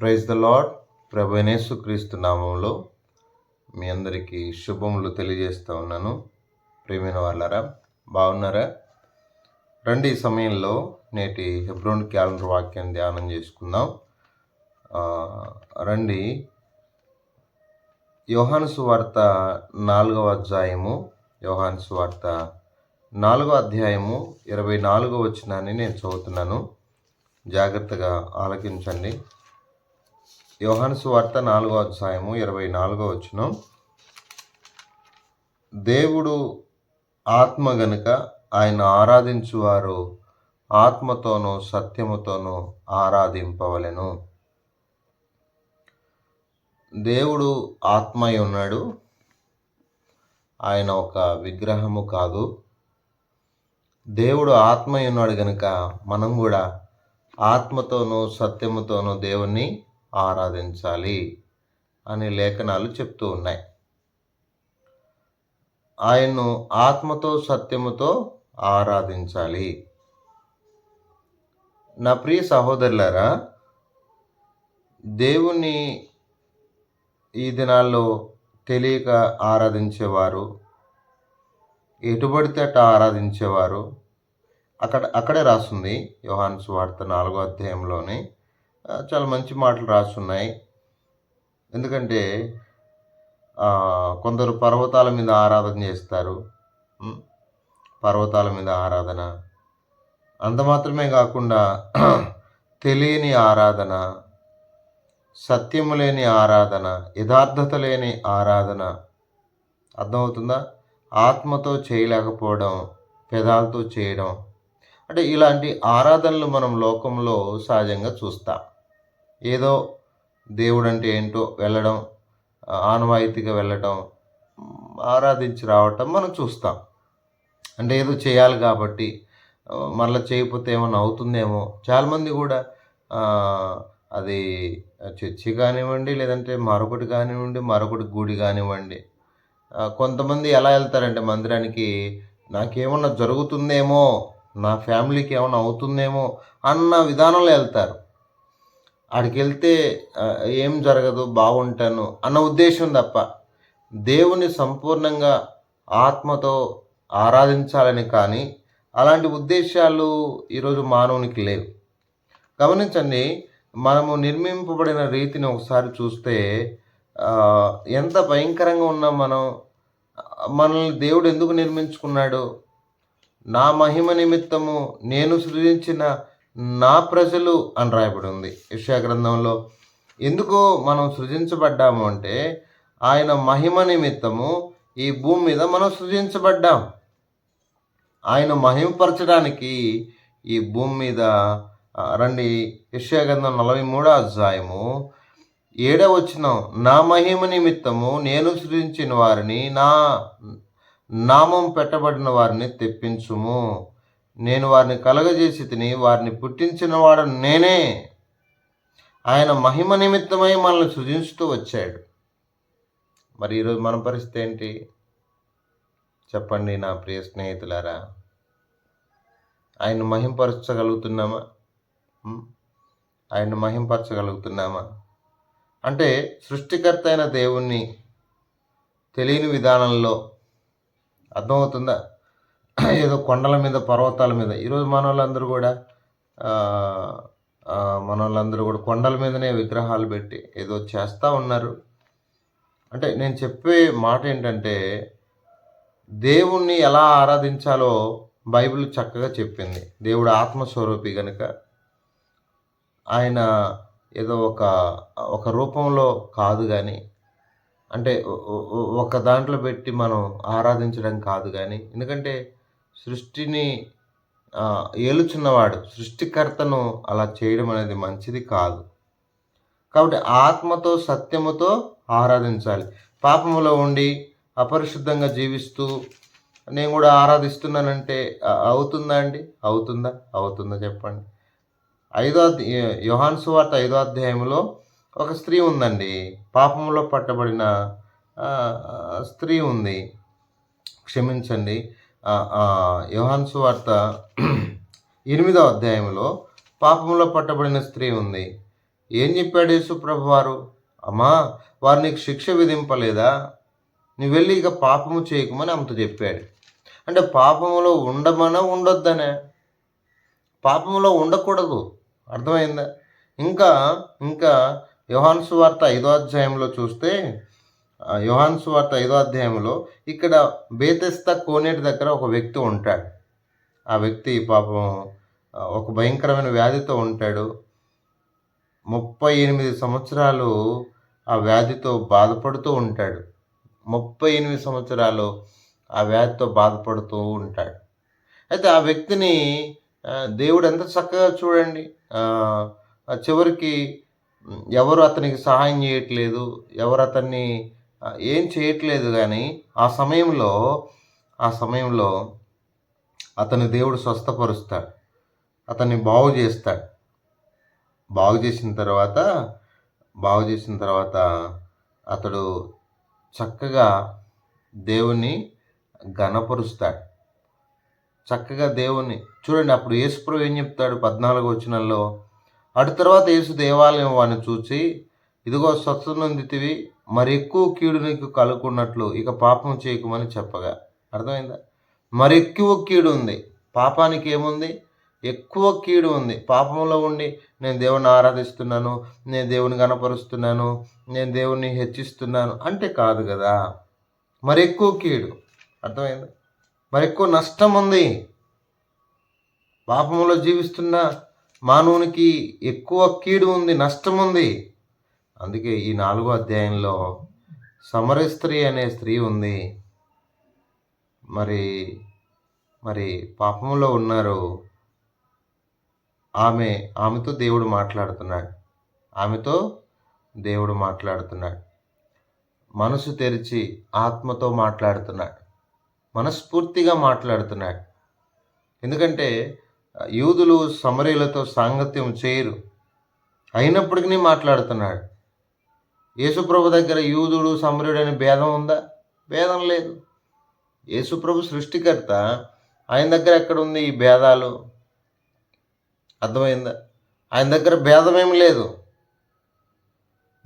Praise the lord ప్రభనేసు క్రీస్తు నామంలో మీ అందరికీ శుభములు తెలియజేస్తూ ఉన్నాను. ప్రేమైన వాళ్ళరా బాగున్నారా? రండి ఈ సమయంలో నేటి హెబ్రోన్ క్యాలెండర్ వాక్యాన్ని ధ్యానం చేసుకుందాం. రండి. యోహాను సువార్త నాలుగవ అధ్యాయము యోహాను సువార్త నాలుగో అధ్యాయము ఇరవై నాలుగో వచ్చినాన్ని నేను చదువుతున్నాను. జాగ్రత్తగా ఆలకించండి. యోహాను సువార్త నాలుగో అధ్యాయము ఇరవై నాలుగో వచ్చును దేవుడు ఆత్మ గనుక ఆయన ఆరాధించువారు ఆత్మతోనూ సత్యముతోనూ ఆరాధింపవలెను. దేవుడు ఆత్మై ఉన్నాడు. ఆయన ఒక విగ్రహము కాదు. దేవుడు ఆత్మై ఉన్నాడు గనుక మనం కూడా ఆత్మతోనూ సత్యముతోనూ దేవుణ్ణి ఆరాధించాలి అనే లేఖనాలు చెప్తూ ఉన్నాయి. ఆయన్ను ఆత్మతో సత్యముతో ఆరాధించాలి. నా ప్రియ సహోదరులారా దేవుని ఈ దినాల్లో తెలియక ఆరాధించేవారు ఎటుబడితే అట ఆరాధించేవారు అక్కడ అక్కడే రాస్తుంది యోహాన్స్ వార్త నాలుగో అధ్యాయంలోని చాలా మంచి మాటలు రాస్తున్నాయి. ఎందుకంటే కొందరు పర్వతాల మీద ఆరాధన చేస్తారు. పర్వతాల మీద ఆరాధన. అంత మాత్రమే కాకుండా తెలియని ఆరాధన సత్యము లేని ఆరాధన యథార్థత లేని ఆరాధన. అర్థమవుతుందా? ఆత్మతో చేయలేకపోవడం పెదాలతో చేయడం. అంటే ఇలాంటి ఆరాధనలు మనం లోకంలో సహజంగా చూస్తాం. ఏదో దేవుడు అంటే ఏంటో వెళ్ళడం ఆనవాయితీగా వెళ్ళడం ఆరాధించి రావటం మనం చూస్తాం. అంటే ఏదో చేయాలి కాబట్టి మళ్ళీ చేయకపోతే ఏమైనా అవుతుందేమో. చాలామంది కూడా అది చర్చి కానివ్వండి లేదంటే మరొకటి కానివ్వండి మరొకటి గుడి కానివ్వండి. కొంతమంది ఎలా వెళ్తారంటే మందిరానికి నాకేమన్నా జరుగుతుందేమో నా ఫ్యామిలీకి ఏమైనా అవుతుందేమో అన్న విధానంలో వెళ్తారు. ఆడికి వెళ్తే ఏం జరగదు బాగుంటాను అన్న ఉద్దేశం తప్ప దేవుని సంపూర్ణంగా ఆత్మతో ఆరాధించాలని కానీ అలాంటి ఉద్దేశాలు ఈరోజు మానవునికి లేవు. గమనించండి మనము నిర్మింపబడిన రీతిని ఒకసారి చూస్తే ఎంత భయంకరంగా ఉన్నాం మనం. మనల్ని దేవుడు ఎందుకు నిర్మించుకున్నాడు? నా మహిమ నిమిత్తము నేను సృజించిన నా ప్రజలు అని రాయబడి ఉంది యెషయా గ్రంథంలో ఎందుకు మనం సృజించబడ్డాము అంటే ఆయన మహిమ నిమిత్తము ఈ భూమి మీద మనం సృజించబడ్డాం. ఆయన మహిమపరచడానికి ఈ భూమి మీద రండి యెషయా గ్రంథం నలభై మూడో అధ్యాయము ఏడవ వచ్చిన నా మహిమ నిమిత్తము నేను సృజించిన వారిని నా నామం పెట్టబడిన వారిని తెప్పించుము. నేను వారిని కలగజేసి తిని వారిని పుట్టించిన వాడు నేనే. ఆయన మహిమ నిమిత్తమై మనల్ని సృజించుతూ వచ్చాడు. మరి ఈరోజు మన పరిస్థితి ఏంటి? చెప్పండి నా ప్రియ స్నేహితులారా. ఆయన మహింపరచగలుగుతున్నామా? ఉం? మహింపరచగలుగుతున్నామా? అంటే సృష్టికర్త అయిన దేవుణ్ణి తెలియని విధానంలో అర్థమవుతుందా? ఏదో కొండల మీద పర్వతాల మీద. ఈరోజు మన వాళ్ళందరూ కూడా మనోళ్ళందరూ కూడా కొండల మీదనే విగ్రహాలు పెట్టి ఏదో చేస్తూ ఉన్నారు. అంటే నేను చెప్పే మాట ఏంటంటే దేవుణ్ణి ఎలా ఆరాధించాలో బైబిల్ చక్కగా చెప్పింది. దేవుడు ఆత్మస్వరూపి కనుక ఆయన ఏదో ఒక ఒక రూపంలో కాదు కానీ అంటే ఒక దాంట్లో పెట్టి మనం ఆరాధించడం కాదు కానీ ఎందుకంటే సృష్టిని ఏలుచున్నవాడు సృష్టికర్తను అలా చేయడం అనేది మంచిది కాదు. కాబట్టి ఆత్మతో సత్యముతో ఆరాధించాలి. పాపములో ఉండి అపరిశుద్ధంగా జీవిస్తూ నేను కూడా ఆరాధిస్తున్నానంటే అవుతుందా అండి? అవుతుందా? అవుతుందా చెప్పండి. ఐదో యోహాన్ సువార్త ఐదో అధ్యాయంలో ఒక స్త్రీ ఉందండి. పాపంలో పట్టబడిన స్త్రీ ఉంది. క్షమించండి. యోహాన్సు వార్త ఎనిమిదో అధ్యాయంలో పాపంలో పట్టబడిన స్త్రీ ఉంది. ఏం చెప్పాడు యేసుప్రభు వారు అమ్మా వారు నీకు శిక్ష విధింపలేదా? నువ్వు వెళ్ళి ఇక పాపము చేయకమని ఆమెతో చెప్పాడు. అంటే పాపములో ఉండమనా ఉండొద్దనే? పాపములో ఉండకూడదు. అర్థమైందా? ఇంకా ఇంకా యోహాన్సు వార్త ఐదో అధ్యాయంలో చూస్తే ఆ, యోహాన్సు వార్త ఐదో అధ్యాయంలో ఇక్కడ బేతెస్త కోనేటి దగ్గర ఒక వ్యక్తి ఉంటాడు. ఆ వ్యక్తి పాపం ఒక భయంకరమైన వ్యాధితో ఉంటాడు. ముప్పై ఎనిమిది సంవత్సరాలు ఆ వ్యాధితో బాధపడుతూ ఉంటాడు. ముప్పై ఎనిమిది సంవత్సరాలు ఆ వ్యాధితో బాధపడుతూ ఉంటాడు. అయితే ఆ వ్యక్తిని దేవుడు ఎంత చక్కగా చూడండి. చివరికి ఎవరు అతనికి సహాయం చేయట్లేదు ఎవరు అతన్ని ఏం చేయట్లేదు కానీ ఆ సమయంలో ఆ సమయంలో అతని దేవుడు స్వస్థపరుస్తాడు. అతన్ని బాగు చేస్తాడు. బాగు చేసిన తర్వాత బాగు చేసిన తర్వాత అతడు చక్కగా దేవుని ఘనపరుస్తాడు. చక్కగా దేవుని చూడండి అప్పుడు యేసుప్రభు ఏం చెప్తాడు పద్నాలుగు వచనంలో? అటు తర్వాత యేసు దేవాలయం వాడిని చూసి ఇదిగో స్వస్థ నొందితివి మరి ఎక్కువ కీడు నీకు కలుగుకున్నట్లు ఇక పాపం చేయకమని చెప్పగా. అర్థమైందా? మరి ఎక్కువ కీడు ఉంది. పాపానికి ఏముంది? ఎక్కువ కీడు ఉంది. పాపంలో ఉండి నేను దేవుని ఆరాధిస్తున్నాను నేను దేవుని గణపరుస్తున్నాను నేను దేవుని హెచ్చిస్తున్నాను అంటే కాదు కదా. మరి ఎక్కువ కీడు. అర్థమైంది? మరి ఎక్కువ నష్టం ఉంది. పాపంలో జీవిస్తున్న మానవునికి ఎక్కువ కీడు ఉంది నష్టం ఉంది. అందుకే ఈ నాలుగో అధ్యాయంలో సమర స్త్రీ అనే స్త్రీ ఉంది. మరి మరి పాపంలో ఉన్నారు. ఆమె ఆమెతో దేవుడు మాట్లాడుతున్నాడు. ఆమెతో దేవుడు మాట్లాడుతున్నాడు. మనసు తెరిచి ఆత్మతో మాట్లాడుతున్నాడు. మనస్ఫూర్తిగా మాట్లాడుతున్నాడు. ఎందుకంటే యూదులు సమరీలతో సాంగత్యం చేయరు. అయినప్పటికీ మాట్లాడుతున్నాడు. యేసుప్రభు దగ్గర యూదుడు సమరుడు అనే భేదం ఉందా? భేదం లేదు. యేసుప్రభు సృష్టికర్త. ఆయన దగ్గర ఎక్కడ ఉంది ఈ భేదాలు? అర్థమైందా? ఆయన దగ్గర భేదమేం లేదు.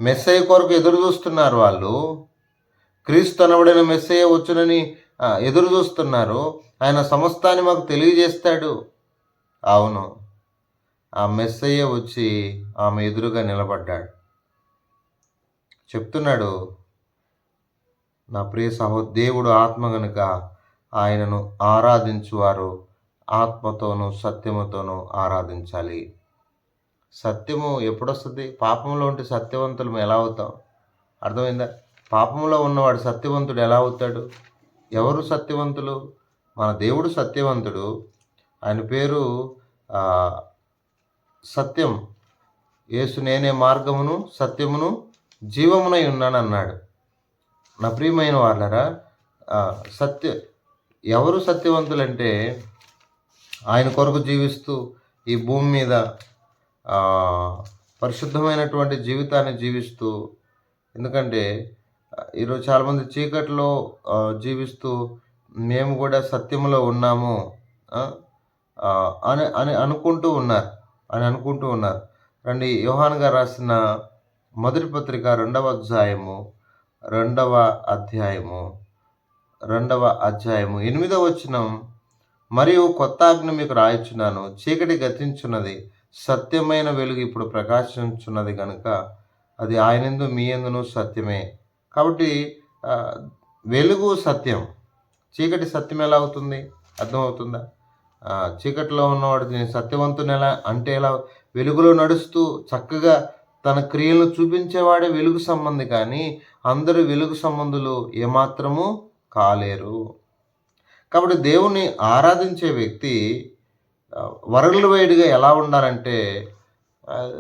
మెస్సయ్య కొరకు ఎదురు చూస్తున్నారు వాళ్ళు. క్రీస్తు అనబడిన మెస్సయ్య వచ్చునని ఎదురు చూస్తున్నారు. ఆయన సమస్తాన్ని మాకు తెలియజేస్తాడు. అవును. ఆ మెస్సయ్య వచ్చి ఆమె ఎదురుగా నిలబడ్డాడు. చెప్తున్నాడు నా ప్రియ సహో దేవుడు ఆత్మ గనుక ఆయనను ఆరాధించువారు ఆత్మతోనూ సత్యముతోనూ ఆరాధించాలి. సత్యము ఎప్పుడొస్తుంది? పాపంలో ఉంటే సత్యవంతులు ఎలా అవుతాం? అర్థమైందా? పాపంలో ఉన్నవాడు సత్యవంతుడు ఎలా అవుతాడు? ఎవరు సత్యవంతులు? మన దేవుడు సత్యవంతుడు. ఆయన పేరు సత్యం. యేసు నేనే మార్గమును సత్యమును జీవమునై ఉన్నాను అన్నాడు నా ప్రియమైన వాళ్ళరా సత్య ఎవరు సత్యవంతులంటే ఆయన కొరకు జీవిస్తూ ఈ భూమి మీద పరిశుద్ధమైనటువంటి జీవితాన్ని జీవిస్తూ ఎందుకంటే ఈరోజు చాలామంది చీకట్లో జీవిస్తూ మేము కూడా సత్యంలో ఉన్నాము అని అని అనుకుంటూ ఉన్నారు అని అనుకుంటూ ఉన్నారు. రండి యోహాన్ గారు రాసిన మొదటి పత్రిక రెండవ అధ్యాయము రెండవ అధ్యాయము రెండవ అధ్యాయము. ఎనిమిదవ వచనం మరియు కొత్త ఆజ్ఞ మీకు రాయించున్నాను. చీకటి గతించున్నది సత్యమైన వెలుగు ఇప్పుడు ప్రకాశించున్నది కనుక అది ఆయనందు మీ ఎందును సత్యమే. కాబట్టి వెలుగు సత్యం. చీకటి సత్యం ఎలా అవుతుంది? అర్థమవుతుందా? చీకటిలో ఉన్నవాడు నేను సత్యవంతుని ఎలా అంటే ఎలా వెలుగులో నడుస్తూ చక్కగా తన క్రియలను చూపించేవాడే వెలుగు సంబంధి కానీ అందరూ వెలుగు సంబంధులు ఏమాత్రము కాలేరు. కాబట్టి దేవుని ఆరాధించే వ్యక్తి వరల్డ్ వైడ్గా ఎలా ఉండాలంటే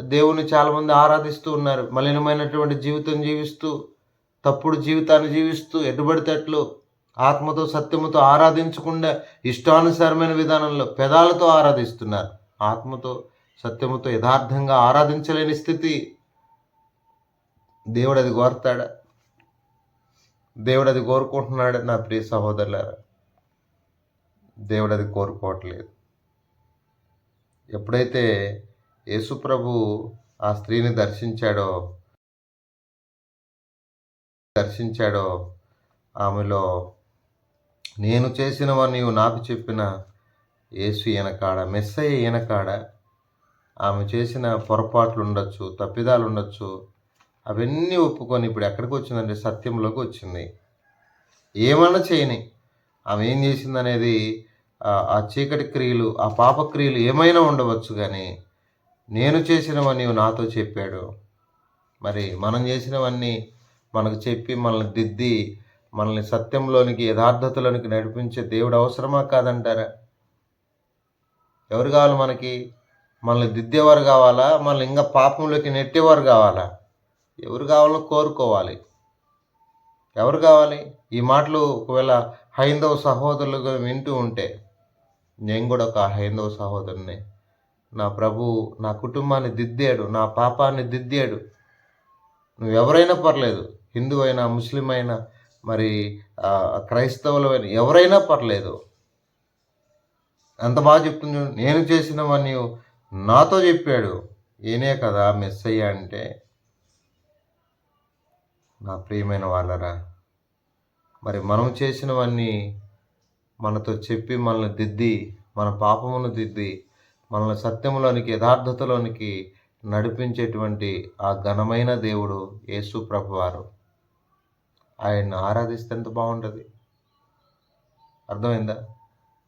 దేవుని చాలామంది ఆరాధిస్తూ ఉన్నారు. మలినమైనటువంటి జీవితం జీవిస్తూ తప్పుడు జీవితాన్ని జీవిస్తూ ఎటుబడితేట్లు ఆత్మతో సత్యముతో ఆరాధించకుండా ఇష్టానుసారమైన విధానంలో పెదాలతో ఆరాధిస్తున్నారు. ఆత్మతో సత్యముతో యథార్థంగా ఆరాధించలేని స్థితి దేవుడు అది కోరుతాడా? దేవుడు అది కోరుకుంటున్నాడు నా ప్రియ సహోదరులారా? దేవుడు అది కోరుకోవట్లేదు. ఎప్పుడైతే యేసుప్రభు ఆ స్త్రీని దర్శించాడో దర్శించాడో ఆమెలో నేను చేసినవని నీవు నాకు చెప్పిన యేసు ఈయనకాడ మెస్సయ్య ఈయనకాడ ఆమె చేసిన పొరపాట్లు ఉండొచ్చు తప్పిదాలు ఉండొచ్చు అవన్నీ ఒప్పుకొని ఇప్పుడు ఎక్కడికి వచ్చిందంటే సత్యంలోకి వచ్చింది. ఏమన్నా చేయని. ఆమె ఏం చేసిందనేది ఆ- ఆ చీకటి క్రియలు ఆ పాపక్రియలు ఏమైనా ఉండవచ్చు కానీ నేను చేసినవని నాతో చెప్పాడు. మరి మనం చేసినవన్నీ మనకు చెప్పి మనల్ని దిద్ది మనల్ని సత్యంలోనికి యథార్థతలోనికి నడిపించే దేవుడు అవసరమా కాదంటారా? ఎవరు కావాలి మనకి? మనల్ని దిద్దేవారు కావాలా? మనల్ని ఇంకా పాపంలోకి నెట్టేవారు కావాలా? ఎవరు కావాలో కోరుకోవాలి. ఎవరు కావాలి? ఈ మాటలు ఒకవేళ హైందవ సహోదరులుగా వింటూ ఉంటే నేను కూడా ఒక హైందవ సహోదరుని. నా ప్రభు నా కుటుంబాన్ని దిద్దాడు నా పాపాన్ని దిద్దాడు. నువ్వు ఎవరైనా పర్లేదు. హిందూ అయినా ముస్లిం అయినా మరి ఆ, ఎవరైనా పర్లేదు. అంత బాగా చెప్తుంది నేను చేసినవన్నీ నాతో చెప్పాడు. ఈయనే కదా మెస్సయ్య అంటే. నా ప్రియమైన వాళ్ళరా మరి మనం చేసినవన్నీ మనతో చెప్పి మనల్ని దిద్ది మన పాపమును దిద్ది మనల్ని సత్యములోనికి యథార్థతలోనికి నడిపించేటువంటి ఆ ఘనమైన దేవుడు యేసు ప్రభువారు. ఆయన్ని ఆరాధిస్తే ఎంత బాగుంటుంది. అర్థమైందా?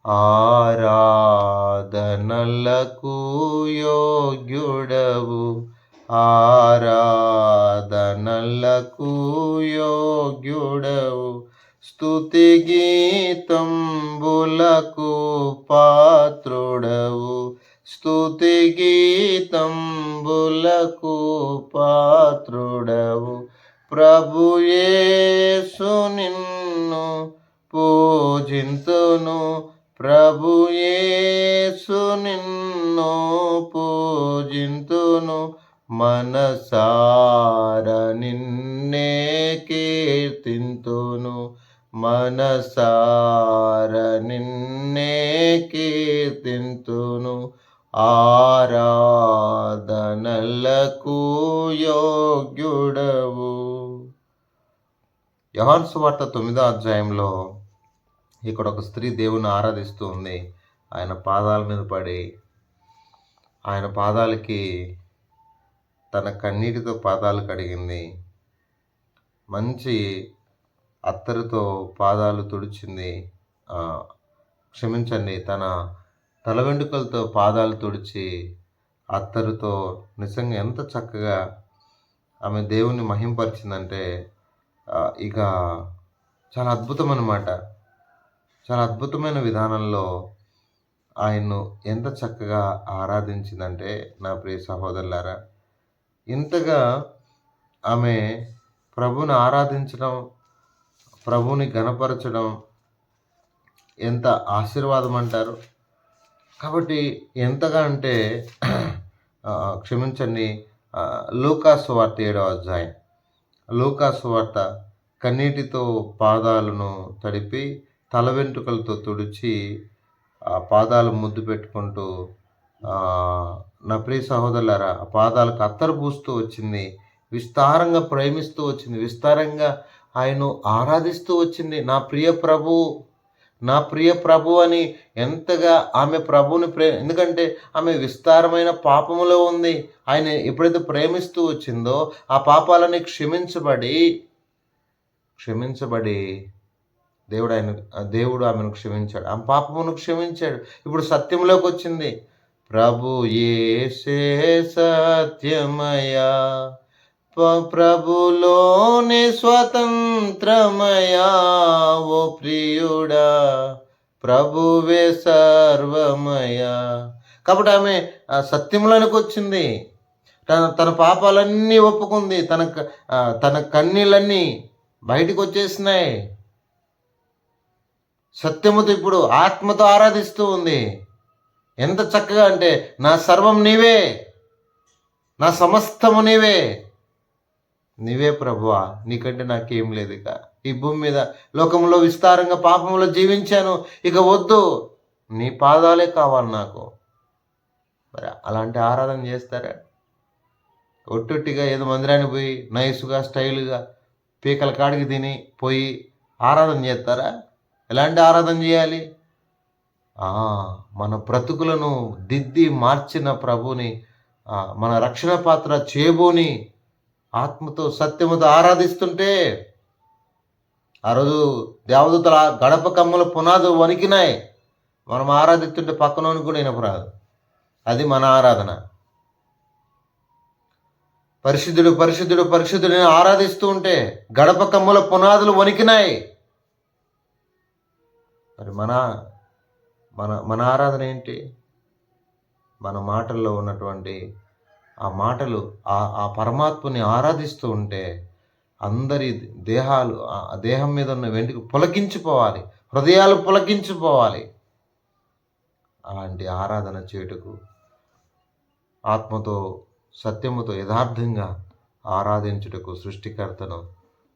ఆరాధనలకు యోగ్యుడవు. ఆరాధనలకు యోగ్యుడవు. స్తుతి గీతంబులకు పాత్రుడవు. స్థుతి గీతంబులకు పాత్రుడవు. ప్రభుయేసు నిన్ను పూజింతును. ప్రభుయేసు నిన్ను పూజింతును. మనసార నిన్నే కీర్తింతును. మనసార నిన్నే కీర్తింతును. ఆరాధనలకు యోగ్యుడవు. యహాన్స్ సువార్త తొమ్మిదో అధ్యాయంలో ఇక్కడ ఒక స్త్రీ దేవుని ఆరాధిస్తూ ఉంది. ఆయన పాదాల మీద పడి ఆయన పాదాలకి తన కన్నీటితో పాదాలు కడిగింది. మంచి అత్తరుతో పాదాలు తుడిచింది. క్షమించండి తన తల వెంట్రుకలతో పాదాలు తుడిచి అత్తరుతో నిజంగా ఎంత చక్కగా ఆమె దేవుణ్ణి మహింపరిచిందంటే ఇక చాలా అద్భుతం అన్నమాట చాలా అద్భుతమైన విధానంలో ఆయన్ను ఎంత చక్కగా ఆరాధించిందంటే నా ప్రియ సహోదరులారా ఇంతగా ఆమె ప్రభుని ఆరాధించడం ప్రభుని గణపరచడం ఎంత ఆశీర్వాదం అంటారు కాబట్టి ఎంతగా అంటే క్షమించండి లూకాసు వార్త ఏడవ అధ్యాయం. లూకాసు వార్త కన్నీటితో పాదాలను తడిపి తల వెంట్రుకలతో తుడిచి ఆ పాదాలు ముద్దు పెట్టుకుంటూ నా ప్రియ సహోదరులారా ఆ పాదాలకు అత్తరు పూస్తూ వచ్చింది. విస్తారంగా ప్రేమిస్తూ వచ్చింది. విస్తారంగా ఆయన ఆరాధిస్తూ వచ్చింది. నా ప్రియ ప్రభు నా ప్రియ ప్రభు అని ఎంతగా ఆమె ప్రభుని ప్రే ఎందుకంటే ఆమె విస్తారమైన పాపములో ఉంది. ఆయన ఎప్పుడైతే ప్రేమిస్తూ వచ్చిందో ఆ పాపాలని క్షమించబడి క్షమించబడి దేవుడు ఆయన దేవుడు ఆమెను క్షమించాడు. ఆమె పాపమును క్షమించాడు. ఇప్పుడు సత్యంలోకి వచ్చింది. ప్రభు ఏసే సత్యమయా. ప- ప్రభులోని స్వతంత్రమయా ఓ ప్రియుడా. ప్రభువే సర్వమయా. కాబట్టి ఆమె ఆ సత్యంలోనికి వచ్చింది. తన తన పాపాలన్నీ ఒప్పుకుంది. తన క- తన కన్నీళ్ళన్నీ బయటకు వచ్చేసినాయి. సత్యముతో ఇప్పుడు ఆత్మతో ఆరాధిస్తూ ఉంది. ఎంత చక్కగా అంటే నా సర్వం నీవే నా సమస్తము నీవే. నీవే ప్రభువా నీకంటే నాకేం లేదు ఇక. ఈ భూమి మీద లోకంలో విస్తారంగా పాపంలో జీవించాను. ఇక వద్దు నీ పాదాలే కావాలి నాకు. మరి అలాంటి ఆరాధన చేస్తారా? ఒట్టొట్టిగా ఏదో మందిరానికి పోయి నైస్గా స్టైల్గా పీకల కాడికి తిని పోయి ఆరాధన చేస్తారా? ఎలాంటి ఆరాధన చేయాలి? మన బ్రతుకులను దిద్ది మార్చిన ప్రభుని మన రక్షణ పాత్ర చేబోని ఆత్మతో సత్యముతో ఆరాధిస్తుంటే ఆ రోజు దేవదూతల గడప కమ్మల పునాదు వణికినాయి. మనం ఆరాధిస్తుంటే పక్కనోని కూడా వినపరాదు. అది మన ఆరాధన. పరిశుద్ధుడు పరిశుద్ధుడు పరిశుద్ధుడిని ఆరాధిస్తూ ఉంటే గడప కమ్ముల పునాదులు వణికినాయి. మరి మన మన మన ఆరాధన ఏంటి? మన మాటల్లో ఉన్నటువంటి ఆ మాటలు ఆ ఆ పరమాత్మని ఆరాధిస్తూ ఉంటే అందరి దేహాలు ఆ దేహం మీద ఉన్న వెంటికి పులకించిపోవాలి. హృదయాలు పులకించిపోవాలి. అలాంటి ఆరాధన చేయుటకు ఆత్మతో సత్యముతో యథార్థంగా ఆరాధించుటకు సృష్టికర్తను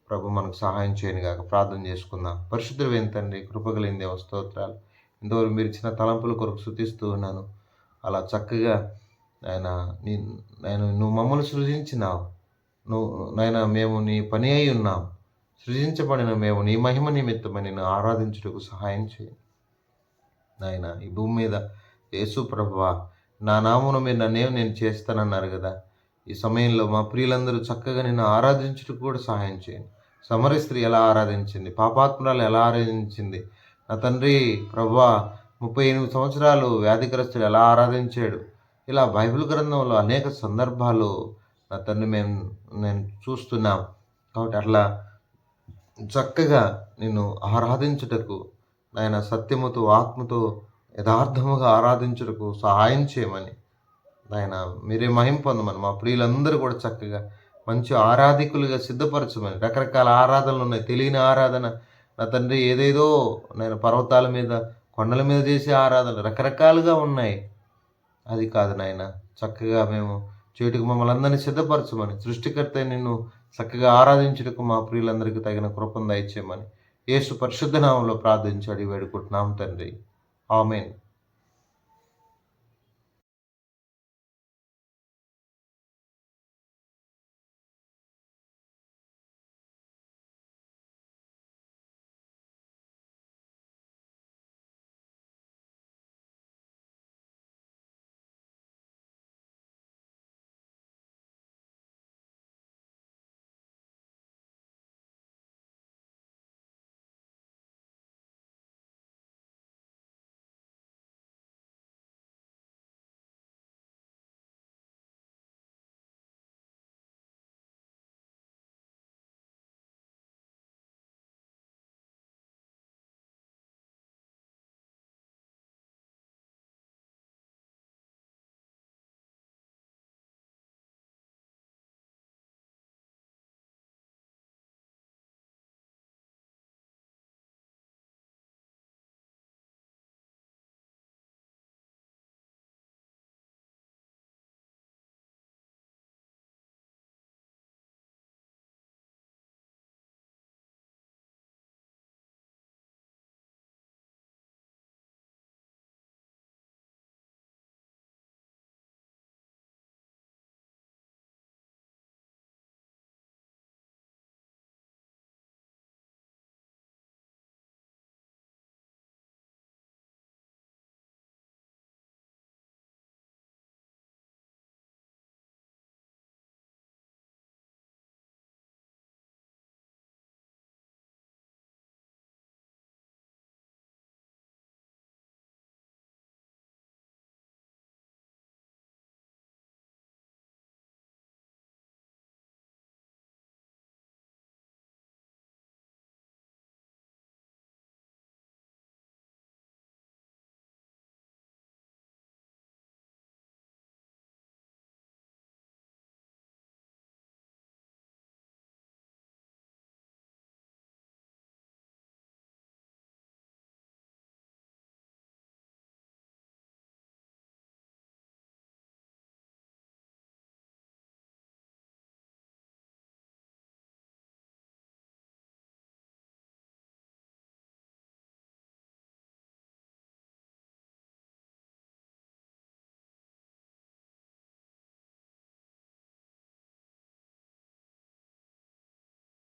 ప్రభు మనకు సహాయం చేయను గాక ప్రార్థన చేసుకుందాం. పరిశుద్ధులు తండ్రి కృపగలిందే స్తోత్రాలు. ఇంతవరకు మీరు ఇచ్చిన తలంపుల కొరకు శుతిస్తూ ఉన్నాను. అలా చక్కగా ఆయన నీ నేను నువ్వు మమ్మల్ని సృజించినావు. నువ్వు నాయన మేము నీ పని అయి ఉన్నాం. సృజించబడిన మేము నీ మహిమ నిమిత్తమని నేను ఆరాధించుటకు సహాయం చేయి నాయన ఈ భూమి మీద యేసు ప్రభువా నా నామును మీరు నన్నేం నేను చేస్తానన్నారు కదా. ఈ సమయంలో మా ప్రియులందరూ చక్కగా నిన్ను ఆరాధించుటకు కూడా సహాయం చేయండి. సమర స్త్రీ ఎలా ఆరాధించింది? పాపాత్మరాలు ఎలా ఆరాధించింది? నా తండ్రి ప్రభా ముప్పై ఎనిమిది సంవత్సరాలు వ్యాధిగ్రస్తులు ఎలా ఆరాధించాడు? ఇలా బైబిల్ గ్రంథంలో అనేక సందర్భాలు నా తండ్రి మేము నేను చూస్తున్నాం. కాబట్టి అట్లా చక్కగా నిన్ను ఆరాధించుటకు నాయన సత్యముతో ఆత్మతో యథార్థముగా ఆరాధించుటకు సహాయం చేయమని నాయన మీరే మహిం పొందమని మా ప్రియులందరూ కూడా చక్కగా మంచి ఆరాధికులుగా సిద్ధపరచమని రకరకాల ఆరాధనలు ఉన్నాయి. తెలియని ఆరాధన నా తండ్రి ఏదేదో నేను పర్వతాల మీద కొండల మీద చేసే ఆరాధనలు రకరకాలుగా ఉన్నాయి. అది కాదు నాయన చక్కగా మేము చేటుకు మమ్మల్ని అందరినీ సిద్ధపరచమని సృష్టికర్త నిన్ను చక్కగా ఆరాధించుటకు మా ప్రియులందరికీ తగిన కృపను దయచేయమని యేసు పరిశుద్ధ నామంలో ప్రార్థించాడు వేడుకుంటున్నాం తండ్రి. ఆమెన్.